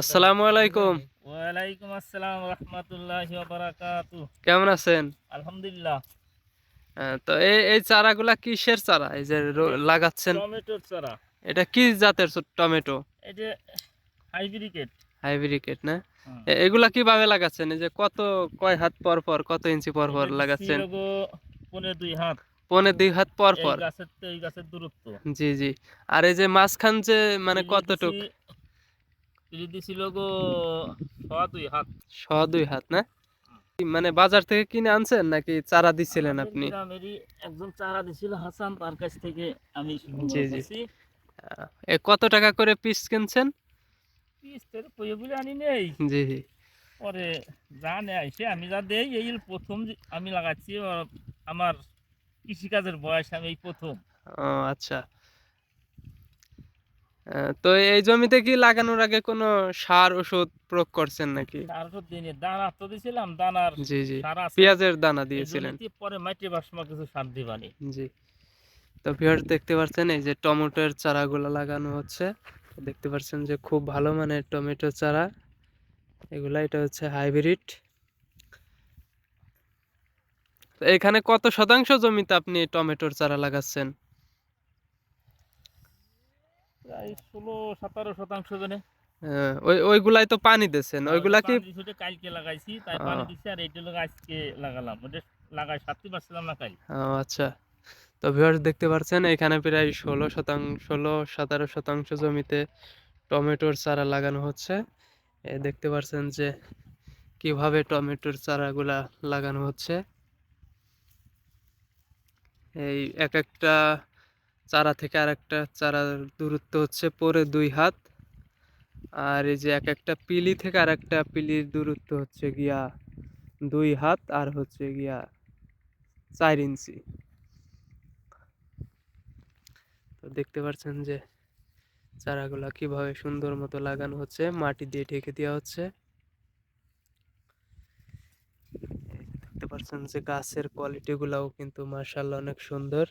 আসসালামু আলাইকুম। ওয়ালাইকুম আসসালাম রহমতুল্লাহি বারাকাতু। কেমন আছেন? আলহামদুলিল্লাহ। তো এই এই চারাগুলা কিসের চারা? এই যে লাগাচ্ছেন। টমেটোর চারা। এটা কি জাতের টমেটো? এই যে হাইব্রিকেট। হাইব্রিকেট না? এগুলা কীভাবে লাগাচ্ছেন? এই যে কত কয় হাত পর পর কত ইঞ্চি পর পর লাগাচ্ছেন? পনেরো দুই হাত। পনে দুই হাত পর পর? গাছের এই গাছের দূরত্ব। জি জি। আর এই যে মাঝখান যে মানে কতটুক? দিছিল গো দুই হাত। দুই হাত না? মানে বাজার থেকে কিনে আনছেন নাকি চারা দিছিলেন আপনি? একজন চারা দিছিল হাসান তার কাছ থেকে আমি সংগ্রহ জি, জি। এ কত টাকা করে পিস কিনছেন? পিস তোর পয়ে বলে আনি নেই। জি। জি পরে যা নেয় আমি যা দেই এই প্রথম আমি লাগাচ্ছি আমার কৃষিকাজের বয়স আমি এই প্রথম। ও আচ্ছা। তো এই জমিতে কি লাগানোর আগে কোনো সার ওষুধ প্রয়োগ করছেন নাকি? তারপর দিনে দানা তো দিয়েছিলাম দানার জি জি পেঁয়াজের দানা দিয়েছিলেন। পরে মাটি বাসমা কিছু সার দিবানি। জি তো ভিউয়ার দেখতে পাচ্ছেন এই যে টমেটোর চারাগুলো লাগানো হচ্ছে। দেখতে পাচ্ছেন যে খুব ভালো মানের টমেটো চারা। এগুলা এটা হচ্ছে হাইব্রিড। এখানে কত শতাংশ জমিতে আপনি টমেটোর চারা লাগাচ্ছেন? প্রায় ষোলো সতেরো শতাংশ জনে। ওই ওইগুলাই তো পানি ওইগুলা কি কালকে লাগাইছি তাই পানি আর এইটা লোক আজকে লাগালাম। ওটা লাগাই সাতটি পারছিলাম না কাল ও আচ্ছা। তো ভিউয়ার্স দেখতে পাচ্ছেন এখানে প্রায় ষোলো শতাংশ ষোলো সতেরো শতাংশ জমিতে টমেটোর চারা লাগানো হচ্ছে। দেখতে পাচ্ছেন যে কীভাবে টমেটোর চারাগুলা লাগানো হচ্ছে। এই এক একটা চারা থেকে আর একটা চারার দূরত্ব হচ্ছে পরে দুই হাত। আর এই যে এক একটা পিলি থেকে আর একটা পিলির দূরত্ব হচ্ছে গিয়া দুই হাত আর হচ্ছে গিয়া চার ইঞ্চি। তো দেখতে পাচ্ছেন যে চারাগুলা কীভাবে সুন্দর মতো লাগানো হচ্ছে, মাটি দিয়ে ঢেকে দেওয়া হচ্ছে। দেখতে পাচ্ছেন যে গাছের কোয়ালিটি গুলাও কিন্তু মার্শাল্লাহ অনেক সুন্দর।